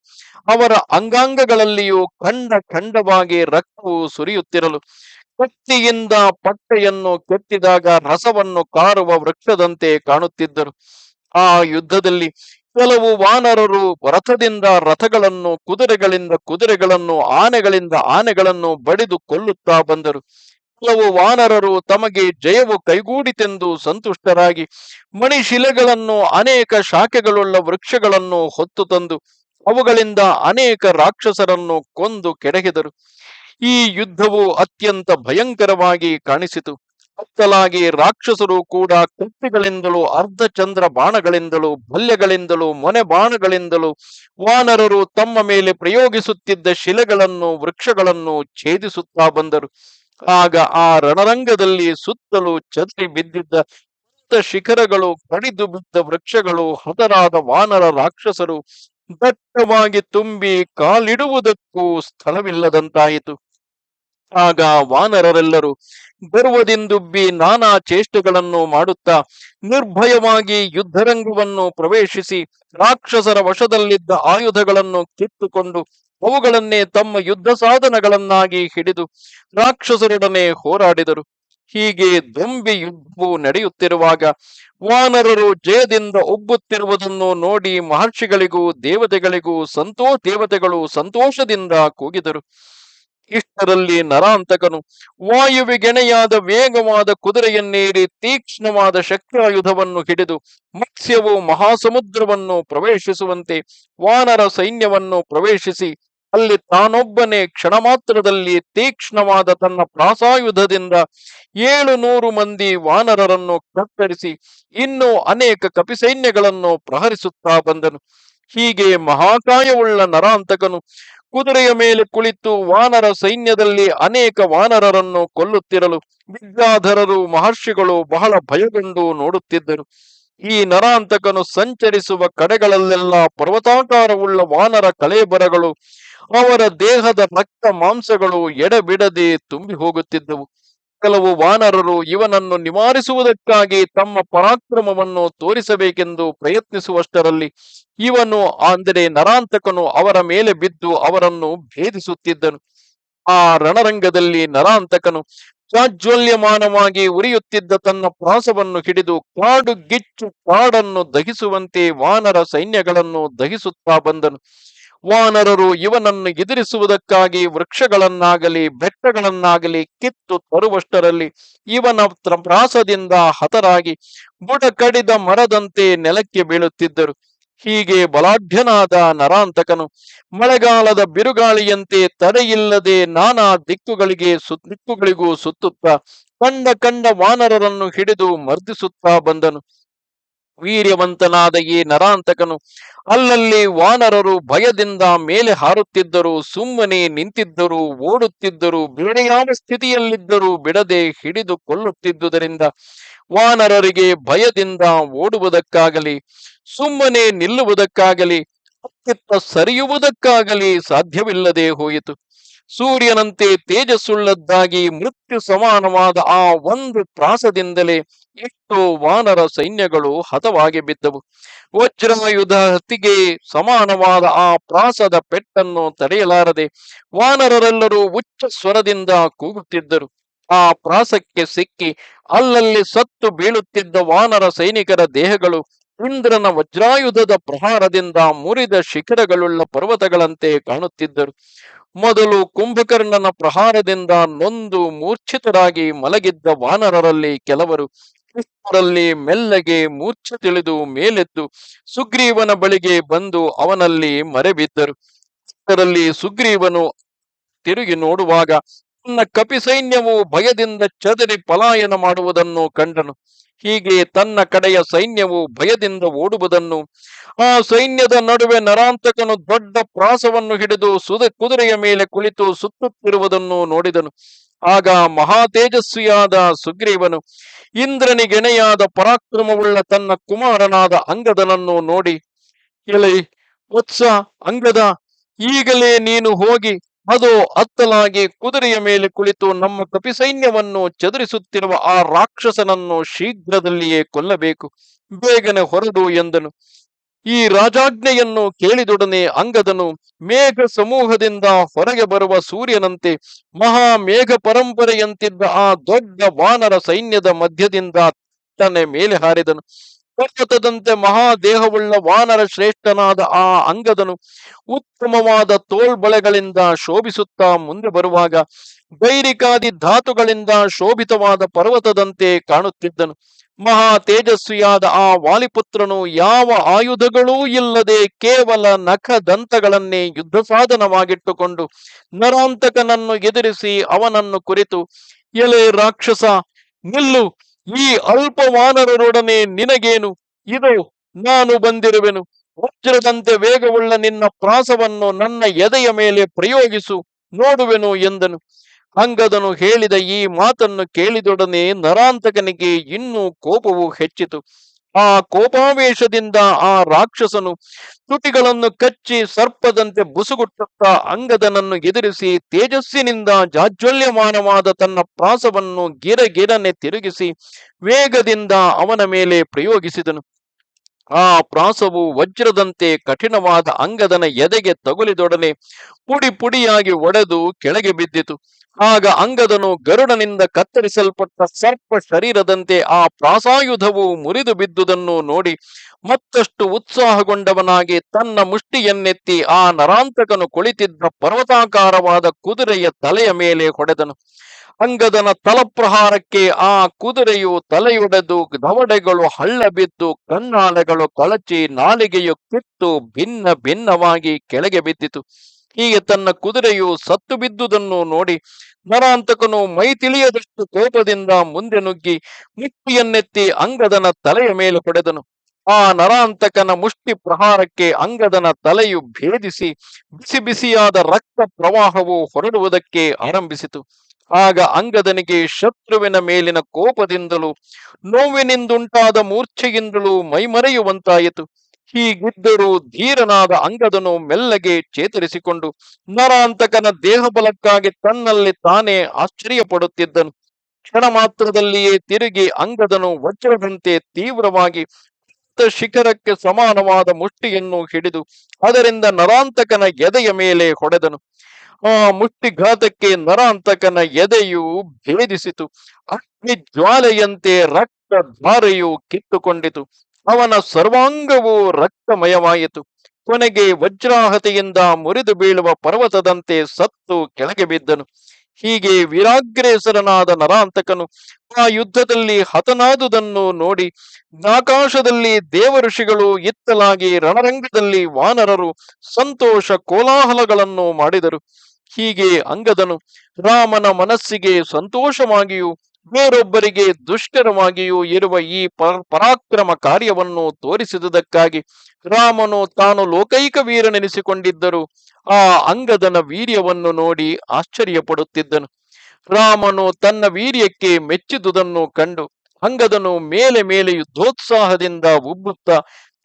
ಅವರ ಅಂಗಾಂಗಗಳಲ್ಲಿಯೂ ಖಂಡ ಖಂಡವಾಗಿ ರಕ್ತವು ಸುರಿಯುತ್ತಿರಲು ಕತ್ತಿಯಿಂದ ಪಟ್ಟೆಯನ್ನು ಕೆತ್ತಿದಾಗ ರಸವನ್ನು ಕಾರುವ ವೃಕ್ಷದಂತೆ ಕಾಣುತ್ತಿದ್ದರು. ಆ ಯುದ್ಧದಲ್ಲಿ ಕೆಲವು ವಾನರರು ರಥದಿಂದ ರಥಗಳನ್ನು, ಕುದುರೆಗಳಿಂದ ಕುದುರೆಗಳನ್ನು, ಆನೆಗಳಿಂದ ಆನೆಗಳನ್ನು ಬಡಿದು ಕೊಲ್ಲುತ್ತಾ ಬಂದರು. ಕೆಲವು ವಾನರರು ತಮಗೆ ಜಯವು ಕೈಗೂಡಿತೆಂದು ಸಂತುಷ್ಟರಾಗಿ ಮಣಿಶಿಲೆಗಳನ್ನು, ಅನೇಕ ಶಾಖೆಗಳುಳ್ಳ ವೃಕ್ಷಗಳನ್ನು ಹೊತ್ತು ತಂದು ಅವುಗಳಿಂದ ಅನೇಕ ರಾಕ್ಷಸರನ್ನು ಕೊಂದು ಕೆಡಹಿದರು. ಈ ಯುದ್ಧವು ಅತ್ಯಂತ ಭಯಂಕರವಾಗಿ ಕಾಣಿಸಿತು. ಅತ್ತಲಾಗಿ ರಾಕ್ಷಸರು ಕೂಡ ಕತ್ತಿಗಳಿಂದಲೂ, ಅರ್ಧಚಂದ್ರ ಬಾಣಗಳಿಂದಲೂ, ಬಲ್ಯಗಳಿಂದಲೂ, ಮೊನೆ ಬಾಣಗಳಿಂದಲೂ ವಾನರರು ತಮ್ಮ ಮೇಲೆ ಪ್ರಯೋಗಿಸುತ್ತಿದ್ದ ಶಿಲೆಗಳನ್ನು, ವೃಕ್ಷಗಳನ್ನು ಛೇದಿಸುತ್ತಾ ಬಂದರು. ಆಗ ಆ ರಣರಂಗದಲ್ಲಿ ಸುತ್ತಲೂ ಚದರಿ ಬಿದ್ದಿದ್ದ ಶಿಖರಗಳು ಕಡಿದು ಬಿದ್ದ ವೃಕ್ಷಗಳು, ಹತರಾದ ವಾನರ ರಾಕ್ಷಸರು ದಟ್ಟವಾಗಿ ತುಂಬಿ ಕಾಲಿಡುವುದಕ್ಕೂ ಸ್ಥಳವಿಲ್ಲದಂತಾಯಿತು. ಆಗ ವಾನರರೆಲ್ಲರೂ ಗರ್ವದಿಂದುಬ್ಬಿ ನಾನಾ ಚೇಷ್ಟೆಗಳನ್ನು ಮಾಡುತ್ತಾ ನಿರ್ಭಯವಾಗಿ ಯುದ್ಧರಂಗವನ್ನು ಪ್ರವೇಶಿಸಿ ರಾಕ್ಷಸರ ವಶದಲ್ಲಿದ್ದ ಆಯುಧಗಳನ್ನು ಕಿತ್ತುಕೊಂಡು ಅವುಗಳನ್ನೇ ತಮ್ಮ ಯುದ್ಧ ಸಾಧನಗಳನ್ನಾಗಿ ಹಿಡಿದು ರಾಕ್ಷಸರೊಡನೆ ಹೋರಾಡಿದರು. ಹೀಗೆ ದೊಂಬಿ ಯುದ್ಧವು ನಡೆಯುತ್ತಿರುವಾಗ ವಾನರರು ಜಯದಿಂದ ಉಬ್ಬುತ್ತಿರುವುದನ್ನು ನೋಡಿ ಮಹರ್ಷಿಗಳಿಗೂ ದೇವತೆಗಳಿಗೂ ಸಂತೋ ದೇವತೆಗಳು ಸಂತೋಷದಿಂದ ಕೂಗಿದರು. ಇಷ್ಟರಲ್ಲಿ ನರಾಂತಕನು ವಾಯುವಿಗೆಣೆಯಾದ ವೇಗವಾದ ಕುದುರೆಯನ್ನೇರಿ ತೀಕ್ಷ್ಣವಾದ ಶಕ್ತಾಯುಧವನ್ನು ಹಿಡಿದು ಮತ್ಸ್ಯವು ಮಹಾಸಮುದ್ರವನ್ನು ಪ್ರವೇಶಿಸುವಂತೆ ವಾನರ ಸೈನ್ಯವನ್ನು ಪ್ರವೇಶಿಸಿ ಅಲ್ಲಿ ತಾನೊಬ್ಬನೇ ಕ್ಷಣ ಮಾತ್ರದಲ್ಲಿ ತೀಕ್ಷ್ಣವಾದ ತನ್ನ ಪ್ರಾಸಾಯುಧದಿಂದ ಏಳು ನೂರು ಮಂದಿ ವಾನರರನ್ನು ಕತ್ತರಿಸಿ ಇನ್ನೂ ಅನೇಕ ಕಪಿಸೈನ್ಯಗಳನ್ನು ಪ್ರಹರಿಸುತ್ತಾ ಬಂದನು. ಹೀಗೆ ಮಹಾಕಾಯವುಳ್ಳ ನರಾಂತಕನು ಕುದುರೆಯ ಮೇಲೆ ಕುಳಿತು ವಾನರ ಸೈನ್ಯದಲ್ಲಿ ಅನೇಕ ವಾನರರನ್ನು ಕೊಲ್ಲುತ್ತಿರಲು ವಿದ್ಯಾಧರರು, ಮಹರ್ಷಿಗಳು ಬಹಳ ಭಯಗೊಂಡು ನೋಡುತ್ತಿದ್ದರು. ಈ ನರಾಂತಕನು ಸಂಚರಿಸುವ ಕಡೆಗಳಲ್ಲೆಲ್ಲ ಪರ್ವತಾಕಾರವುಳ್ಳ ವಾನರ ಕಲೇಬರಗಳು, ಅವರ ದೇಹದ ರಕ್ತ ಮಾಂಸಗಳು ಎಡಬಿಡದೆ ತುಂಬಿ ಹೋಗುತ್ತಿದ್ದವು ಕೆಲವು ವಾನರರು ಇವನನ್ನು ನಿವಾರಿಸುವುದಕ್ಕಾಗಿ ತಮ್ಮ ಪರಾಕ್ರಮವನ್ನು ತೋರಿಸಬೇಕೆಂದು ಪ್ರಯತ್ನಿಸುವಷ್ಟರಲ್ಲಿ ಇವನು ಅಂದರೆ ನರಾಂತಕನು ಅವರ ಮೇಲೆ ಬಿದ್ದು ಅವರನ್ನು ಭೇದಿಸುತ್ತಿದ್ದನು. ಆ ರಣರಂಗದಲ್ಲಿ ನರಾಂತಕನು ಪ್ರಾಜ್ವಲ್ಯಮಾನವಾಗಿ ಉರಿಯುತ್ತಿದ್ದ ತನ್ನ ಪ್ರಾಸವನ್ನು ಹಿಡಿದು ಕಾಡು ಗಿಚ್ಚು ಕಾಡನ್ನು ದಹಿಸುವಂತೆ ವಾನರ ಸೈನ್ಯಗಳನ್ನು ದಹಿಸುತ್ತಾ ಬಂದನು. ವಾನರರು ಇವನನ್ನು ಎದುರಿಸುವುದಕ್ಕಾಗಿ ವೃಕ್ಷಗಳನ್ನಾಗಲಿ ಬೆಟ್ಟಗಳನ್ನಾಗಲಿ ಕಿತ್ತು ತರುವಷ್ಟರಲ್ಲಿ ಇವನ ಪ್ರಾಸದಿಂದ ಹತರಾಗಿ ಬುಡ ಕಡಿದ ಮರದಂತೆ ನೆಲಕ್ಕೆ ಬೀಳುತ್ತಿದ್ದರು. ಹೀಗೆ ಬಲಾಢ್ಯನಾದ ನರಾಂತಕನು ಮಳೆಗಾಲದ ಬಿರುಗಾಳಿಯಂತೆ ತಡೆಯಿಲ್ಲದೆ ನಾನಾ ದಿಕ್ಕುಗಳಿಗೆ ಸು, ದಿಕ್ಕುಗಳಿಗೂ ಸುತ್ತುತ್ತಾ ಕಂಡ ಕಂಡ ವಾನರರನ್ನು ಹಿಡಿದು ಮರ್ದಿಸುತ್ತಾ ಬಂದನು. ವೀರ್ಯವಂತನಾದ ಈ ನರಾಂತಕನು. ಅಲ್ಲಲ್ಲಿ ವಾನರರು ಭಯದಿಂದ ಮೇಲೆ ಹಾರುತ್ತಿದ್ದರು, ಸುಮ್ಮನೆ ನಿಂತಿದ್ದರು, ಓಡುತ್ತಿದ್ದರು, ಬೇರೆಯಾದ ಸ್ಥಿತಿಯಲ್ಲಿದ್ದರೂ ಬಿಡದೆ ಹಿಡಿದು ಕೊಲ್ಲುತ್ತಿದ್ದುದರಿಂದ ವಾನರರಿಗೆ ಭಯದಿಂದ ಓಡುವುದಕ್ಕಾಗಲಿ, ಸುಮ್ಮನೆ ನಿಲ್ಲುವುದಕ್ಕಾಗಲಿ ಅತ್ತಿತ್ತ ಸರಿಯುವುದಕ್ಕಾಗಲಿ ಸಾಧ್ಯವಿಲ್ಲದೆ ಹೋಯಿತು. ಸೂರ್ಯನಂತೆ ತೇಜಸ್ಸುಳ್ಳದ್ದಾಗಿ ಮೃತ್ಯು ಸಮಾನವಾದ ಆ ಒಂದು ಪ್ರಾಸದಿಂದಲೇ ಎಷ್ಟೋ ವಾನರ ಸೈನ್ಯಗಳು ಹತವಾಗಿ ಬಿದ್ದವು. ವಜ್ರಾಯುಧ ಹತಿಗೆ ಸಮಾನವಾದ ಆ ಪ್ರಾಸದ ಪೆಟ್ಟನ್ನು ತಡೆಯಲಾರದೆ ವಾನರರೆಲ್ಲರೂ ಉಚ್ಚ ಸ್ವರದಿಂದ ಕೂಗುತ್ತಿದ್ದರು. ಆ ಪ್ರಾಸಕ್ಕೆ ಸಿಕ್ಕಿ ಅಲ್ಲಲ್ಲಿ ಸತ್ತು ಬೀಳುತ್ತಿದ್ದ ವಾನರ ಸೈನಿಕರ ದೇಹಗಳು ಇಂದ್ರನ ವಜ್ರಾಯುಧದ ಪ್ರಹಾರದಿಂದ ಮುರಿದ ಶಿಖರಗಳುಳ್ಳ ಪರ್ವತಗಳಂತೆ ಕಾಣುತ್ತಿದ್ದರು. ಮೊದಲು ಕುಂಭಕರ್ಣನ ಪ್ರಹಾರದಿಂದ ನೊಂದು ಮೂರ್ಛಿತರಾಗಿ ಮಲಗಿದ್ದ ವಾನರರಲ್ಲಿ ಕೆಲವರು ಕೃಷ್ಣರಲ್ಲಿ ಮೆಲ್ಲಗೆ ಮೂರ್ಛೆ ತಿಳಿದು ಮೇಲೆದ್ದು ಸುಗ್ರೀವನ ಬಳಿಗೆ ಬಂದು ಅವನಲ್ಲಿ ಮರೆಬಿದ್ದರು. ಸುಗ್ರೀವನು ತಿರುಗಿ ನೋಡುವಾಗ ತನ್ನ ಕಪಿ ಸೈನ್ಯವು ಭಯದಿಂದ ಚದರಿ ಪಲಾಯನ ಮಾಡುವುದನ್ನು ಕಂಡನು. ಹೀಗೆ ತನ್ನ ಕಡೆಯ ಸೈನ್ಯವು ಭಯದಿಂದ ಓಡುವುದನ್ನು, ಆ ಸೈನ್ಯದ ನಡುವೆ ನರಾಂತಕನು ದೊಡ್ಡ ಪ್ರಾಸವನ್ನು ಹಿಡಿದು ಸುದ ಕುದುರೆಯ ಮೇಲೆ ಕುಳಿತು ಸುತ್ತುತ್ತಿರುವುದನ್ನು ನೋಡಿದನು. ಆಗ ಮಹಾ ತೇಜಸ್ವಿಯಾದ ಸುಗ್ರೀವನು ಇಂದ್ರನಿಗೆಣೆಯಾದ ಪರಾಕ್ರಮವುಳ್ಳ ತನ್ನ ಕುಮಾರನಾದ ಅಂಗದನನ್ನು ನೋಡಿ ಎಲೆ ವತ್ಸ, ಅಂಗದ, ಈಗಲೇ ನೀನು ಹೋಗಿ ಅದು ಅತ್ತಲಾಗಿ ಕುದುರೆಯ ಮೇಲೆ ಕುಳಿತು ನಮ್ಮ ಕಪಿಸೈನ್ಯವನ್ನು ಚದುರಿಸುತ್ತಿರುವ ಆ ರಾಕ್ಷಸನನ್ನು ಶೀಘ್ರದಲ್ಲಿಯೇ ಕೊಲ್ಲಬೇಕು. ಬೇಗನೆ ಹೊರಡು ಎಂದನು. ಈ ರಾಜಾಜ್ಞೆಯನ್ನು ಕೇಳಿದೊಡನೆ ಅಂಗದನು, ಮೇಘ ಸಮೂಹದಿಂದ ಹೊರಗೆ ಬರುವ ಸೂರ್ಯನಂತೆ, ಮಹಾ ಮೇಘ ಪರಂಪರೆಯಂತಿದ್ದ ಆ ದೊಡ್ಡ ವಾನರ ಸೈನ್ಯದ ಮಧ್ಯದಿಂದ ತನ್ನ ಮೇಲೆ ಹಾರಿದನು. ಪರ್ವತದಂತೆ ಮಹಾದೇಹವುಳ್ಳ ವಾನರ ಶ್ರೇಷ್ಠನಾದ ಆ ಅಂಗದನು ಉತ್ತಮವಾದ ತೋಳ್ಬಳೆಗಳಿಂದ ಶೋಭಿಸುತ್ತಾ ಮುಂದೆ ಬರುವಾಗ ಗೈರಿಕಾದಿ ಧಾತುಗಳಿಂದ ಶೋಭಿತವಾದ ಪರ್ವತದಂತೆ ಕಾಣುತ್ತಿದ್ದನು. ಮಹಾ ತೇಜಸ್ವಿಯಾದ ಆ ವಾಲಿಪುತ್ರನು ಯಾವ ಆಯುಧಗಳೂ ಇಲ್ಲದೆ ಕೇವಲ ನಖ ದಂತಗಳನ್ನೇ ಯುದ್ಧ ಸಾಧನವಾಗಿಟ್ಟುಕೊಂಡು ನರಾಂತಕನನ್ನು ಎದುರಿಸಿ ಅವನನ್ನು ಕುರಿತು, ಎಲೆ ರಾಕ್ಷಸ, ನಿಲ್ಲು ಈ ಅಲ್ಪ ವಾನರರೊಡನೆ ನಿನಗೇನು? ಇದು ನಾನು ಬಂದಿರುವೆನು. ವಜ್ರದಂತೆ ವೇಗವುಳ್ಳ ನಿನ್ನ ಪ್ರಾಸವನ್ನು ನನ್ನ ಎದೆಯ ಮೇಲೆ ಪ್ರಯೋಗಿಸು, ನೋಡುವೆನು ಎಂದನು. ಅಂಗದನು ಹೇಳಿದ ಈ ಮಾತನ್ನು ಕೇಳಿದೊಡನೆ ನರಾಂತಕನಿಗೆ ಇನ್ನೂ ಕೋಪವು ಹೆಚ್ಚಿತು. ಆ ಕೋಪಾವೇಶದಿಂದ ಆ ರಾಕ್ಷಸನು ತುಟಿಗಳನ್ನು ಕಚ್ಚಿ ಸರ್ಪದಂತೆ ಬುಸುಗುಟ್ಟುತ್ತಾ ಅಂಗದನನ್ನು ಎದುರಿಸಿ ತೇಜಸ್ಸಿನಿಂದ ಜಾಜ್ವಲ್ಯಮಾನವಾದ ತನ್ನ ಪ್ರಾಸವನ್ನು ಗಿರಗಿರನೆ ತಿರುಗಿಸಿ ವೇಗದಿಂದ ಅವನ ಮೇಲೆ ಪ್ರಯೋಗಿಸಿದನು. ಆ ಪ್ರಾಸವು ವಜ್ರದಂತೆ ಕಠಿಣವಾದ ಅಂಗದನ ಎದೆಗೆ ತಗುಲಿದೊಡನೆ ಪುಡಿ ಪುಡಿಯಾಗಿ ಒಡೆದು ಕೆಳಗೆ ಬಿದ್ದಿತು. ಆಗ ಅಂಗದನು ಗರುಡನಿಂದ ಕತ್ತರಿಸಲ್ಪಟ್ಟ ಸರ್ಪ ಶರೀರದಂತೆ ಆ ಪ್ರಾಸಾಯುಧವು ಮುರಿದು ಬಿದ್ದುದನ್ನು ನೋಡಿ ಮತ್ತಷ್ಟು ಉತ್ಸಾಹಗೊಂಡವನಾಗಿ ತನ್ನ ಮುಷ್ಟಿಯನ್ನೆತ್ತಿ ಆ ನರಾಂತಕನು ಕುಳಿತಿದ್ದ ಪರ್ವತಾಕಾರವಾದ ಕುದುರೆಯ ತಲೆಯ ಮೇಲೆ ಹೊಡೆದನು. ಅಂಗದನ ತಲಪ್ರಹಾರಕ್ಕೆ ಆ ಕುದುರೆಯು ತಲೆಯೊಡೆದು ದವಡೆಗಳು ಹಳ್ಳ ಬಿದ್ದು ಕಣ್ಣಾಲೆಗಳು ಕಳಚಿ ನಾಲಿಗೆಯು ಕಿತ್ತು ಭಿನ್ನ ಭಿನ್ನವಾಗಿ ಕೆಳಗೆ ಬಿದ್ದಿತು. ಹೀಗೆ ತನ್ನ ಕುದುರೆಯು ಸತ್ತು ಬಿದ್ದುದನ್ನು ನೋಡಿ ನರಾಂತಕನು ಮೈ ತಿಳಿಯದಷ್ಟು ಕೋಪದಿಂದ ಮುಂದೆ ನುಗ್ಗಿ ಮುಷ್ಟಿಯನ್ನೆತ್ತಿ ಅಂಗದನ ತಲೆಯ ಮೇಲೆ ಹೊಡೆದನು. ಆ ನರಾಂತಕನ ಮುಷ್ಟಿ ಪ್ರಹಾರಕ್ಕೆ ಅಂಗದನ ತಲೆಯು ಭೇದಿಸಿ ಬಿಸಿ ಬಿಸಿಯಾದ ರಕ್ತ ಪ್ರವಾಹವು ಹೊರಡುವುದಕ್ಕೆ ಆರಂಭಿಸಿತು. ಆಗ ಅಂಗದನಿಗೆ ಶತ್ರುವಿನ ಮೇಲಿನ ಕೋಪದಿಂದಲೂ, ನೋವಿನಿಂದುಂಟಾದ ಮೂರ್ಛೆಯಿಂದಲೂ ಮೈಮರೆಯುವಂತಾಯಿತು. ಹೀಗಿದ್ದರೂ ಧೀರನಾದ ಅಂಗದನು ಮೆಲ್ಲಗೆ ಚೇತರಿಸಿಕೊಂಡು, ನರಾಂತಕನ ದೇಹಬಲಕ್ಕಾಗಿ ತನ್ನಲ್ಲಿ ತಾನೇ ಆಶ್ಚರ್ಯ ಪಡುತ್ತಿದ್ದನು ಕ್ಷಣ ಮಾತ್ರದಲ್ಲಿಯೇ ತಿರುಗಿ ಅಂಗದನು ವಜ್ರದಂತೆ ತೀವ್ರವಾಗಿ ಶಿಖರಕ್ಕೆ ಸಮಾನವಾದ ಮುಷ್ಟಿಯನ್ನು ಹಿಡಿದು, ಅದರಿಂದ ನರಾಂತಕನ ಎದೆಯ ಮೇಲೆ ಹೊಡೆದನು. ಆ ಮುಷ್ಟಿಘಾತಕ್ಕೆ ನರಾಂತಕನ ಎದೆಯು ಭೇದಿಸಿತು. ಅಗ್ನಿ ಜ್ವಾಲೆಯಂತೆ ರಕ್ತ ಧಾರೆಯು ಕಿತ್ತುಕೊಂಡಿತು. ಅವನ ಸರ್ವಾಂಗವು ರಕ್ತಮಯವಾಯಿತು. ಕೊನೆಗೆ ವಜ್ರಾಹತೆಯಿಂದ ಮುರಿದು ಬೀಳುವ ಪರ್ವತದಂತೆ ಸತ್ತು ಕೆಳಗೆ ಬಿದ್ದನು. ಹೀಗೆ ವೀರಾಗ್ರೇಸರನಾದ ನರಾಂತಕನು ಆ ಯುದ್ಧದಲ್ಲಿ ಹತನಾದುದನ್ನು ನೋಡಿ ಆಕಾಶದಲ್ಲಿ ದೇವಋಷಿಗಳು ಇತ್ತಲಾಗಿ ರಣರಂಗದಲ್ಲಿ ವಾನರರು ಸಂತೋಷ ಕೋಲಾಹಲಗಳನ್ನು ಮಾಡಿದರು. ಹೀಗೆ ಅಂಗದನು ರಾಮನ ಮನಸ್ಸಿಗೆ ಸಂತೋಷವಾಗಿಯೂ ಬೇರೊಬ್ಬರಿಗೆ ದುಷ್ಕರವಾಗಿಯೂ ಇರುವ ಈ ಪರಾಕ್ರಮ ಕಾರ್ಯವನ್ನು ತೋರಿಸಿದುದಕ್ಕಾಗಿ ರಾಮನು ತಾನು ಲೋಕೈಕ ವೀರನೆನಿಸಿಕೊಂಡಿದ್ದರು. ಆ ಅಂಗದನ ವೀರ್ಯವನ್ನು ನೋಡಿ ಆಶ್ಚರ್ಯಪಡುತ್ತಿದ್ದನು. ರಾಮನು ತನ್ನ ವೀರ್ಯಕ್ಕೆ ಮೆಚ್ಚಿದುದನ್ನು ಕಂಡು ಅಂಗದನು ಮೇಲೆ ಮೇಲೆ ಯುದ್ಧೋತ್ಸಾಹದಿಂದ ಉಬ್ಬುತ್ತಾ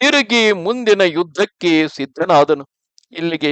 ತಿರುಗಿ ಮುಂದಿನ ಯುದ್ಧಕ್ಕೆ ಸಿದ್ಧನಾದನು. ಇಲ್ಲಿಗೆ